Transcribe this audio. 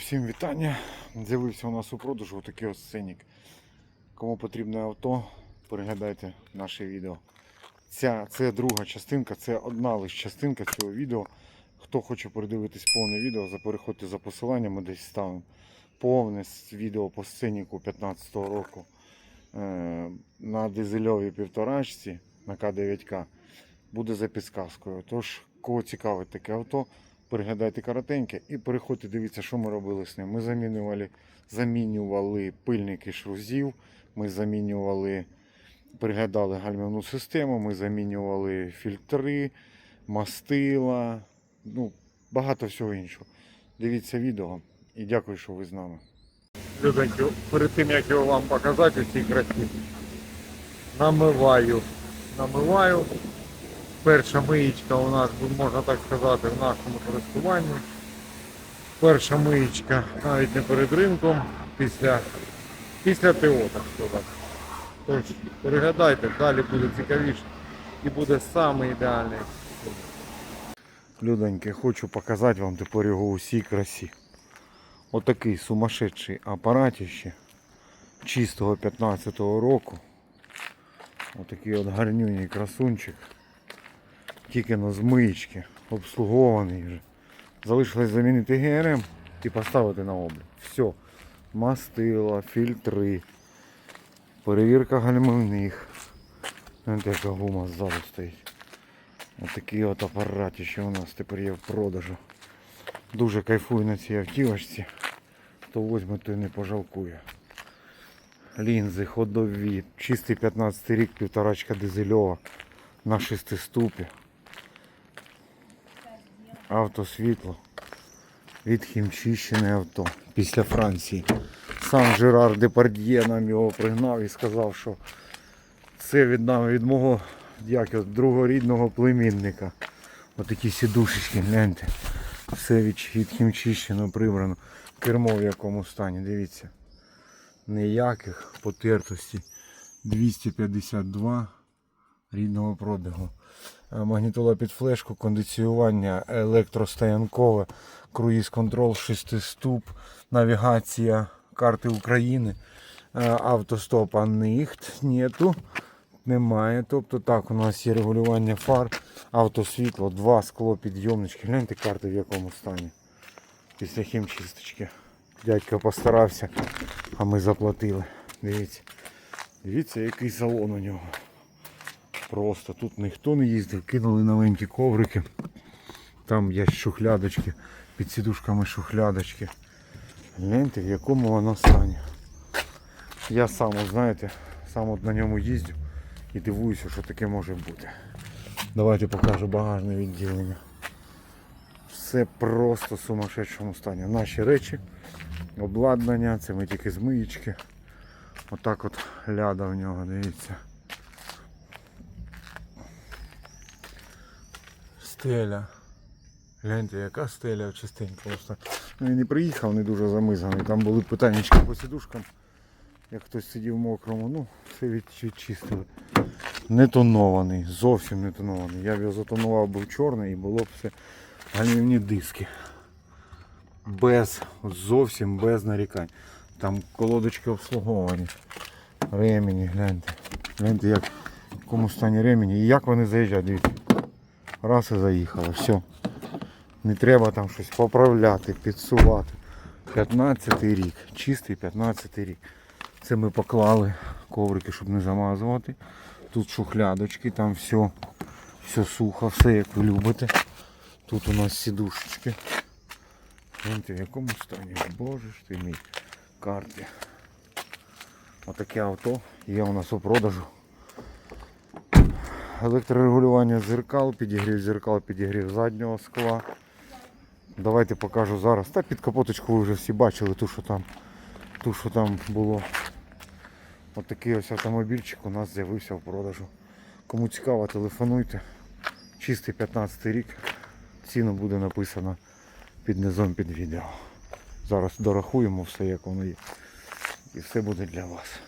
всім вітання. З'явився у нас у продажу отакий ось сценік. Кому потрібне авто, переглядайте наше відео. Ця, це друга частинка, це одна лише частинка цього відео. Хто хоче передивитись повне відео, за- переходьте за посиланням, ми десь ставимо повне відео по сценіку 15-го року е, на дизельовій півторачці на К9К буде за підсказкою. Тож, кого цікавить таке авто, переглядайте коротеньке і переходьте, дивіться, що ми робили з ним. Ми замінювали, замінювали пильники шрузів, ми замінювали, переглядали гальмівну систему, ми замінювали фільтри, мастила, ну, багато всього іншого. Дивіться відео і дякую, що ви з нами. Люденьки, перед тим як його вам показати у цій красі, намиваю. Намиваю. Перша миєчка у нас, можна так сказати, в нашому користуванні. Перша миєчка навіть не перед ринком, після, після ТО, так сказати. Тож, переглядайте, далі буде цікавіше і буде саме ідеальний. Людоньки, хочу показати вам тепер його у всій красі. Отакий сумасшедший апаратище чистого 15-го року. Отакий от гарнюній красунчик. Тільки на змички, обслугований вже. Залишилось замінити ГРМ і поставити на облік. Все. Мастила, фільтри, перевірка гальмівних. Знаєте, яка гума ззаду стоїть. Отакий от апарат ще у нас тепер є в продажу. Дуже кайфую на цій автівочці. Хто возьме, той не пожалкує. Лінзи ходові, чистий 15 рік, півторачка дизельова на шестиступі. Автосвітло. Від хімчищене авто після Франції. Сам Жерар Депардьє нам його пригнав і сказав, що це від, нам- від мого як його, другорідного племінника. Отакі сідушечки, гляньте. Все від, хімчищено прибрано. Кермо в якому стані, дивіться. Ніяких потертостей. 252 рідного пробігу. Е, Магнітола під флешку, кондиціювання електростоянкове, круїз-контрол, шестиступ, навігація карти України, Е, автостопа нихт нету. Немає. Тобто так, у нас є регулювання фар, автосвітло, два скло підйомнички. Гляньте карти в якому стані. Після хімчисточки. Дядько постарався, а ми заплатили. Дивіться. Дивіться, який салон у нього. Просто тут ніхто не їздив, кинули новенькі коврики. Там є шухлядочки, під сідушками шухлядочки. Гляньте, в якому воно стані. Я сам, знаєте, сам от на ньому їздю і дивуюся, що таке може бути. Давайте покажу багажне відділення. Все просто в сумасшедшому стані. Наші речі, обладнання, це ми тільки з миєчки. Отак от ляда в нього, дивіться. Стеля. Гляньте, яка стеля чистенька. Просто. Ну, не приїхав, не дуже замизаний. Там були питання по сідушкам. Як хтось сидів в мокрому, ну, все відчистили. Не тонований, зовсім не тонований. Я б його затонував був чорний і було б все гальмівні диски. Без, зовсім без нарікань. Там колодочки обслуговані. Ремені, гляньте. Гляньте, як в якому стані ремені. І як вони заїжджають, дивіться. Раз і заїхали, все. Не треба там щось поправляти, підсувати. 15 рік, чистий 15 рік. Це ми поклали коврики, щоб не замазувати. Тут шухлядочки, там все, все сухо, все як ви любите. Тут у нас сідушечки. Гляньте, в якому стані, боже ж ти мій, карти. Отаке авто є у нас у продажу. Електрорегулювання зеркал, підігрів зеркал, підігрів заднього скла. Давайте покажу зараз. Та під капоточку ви вже всі бачили ту, що там, ту, що там було. От такий ось автомобільчик у нас з'явився в продажу. Кому цікаво, телефонуйте. Чистий 15 рік. Ціна буде написана під низом під відео. Зараз дорахуємо все, як воно є. І все буде для вас.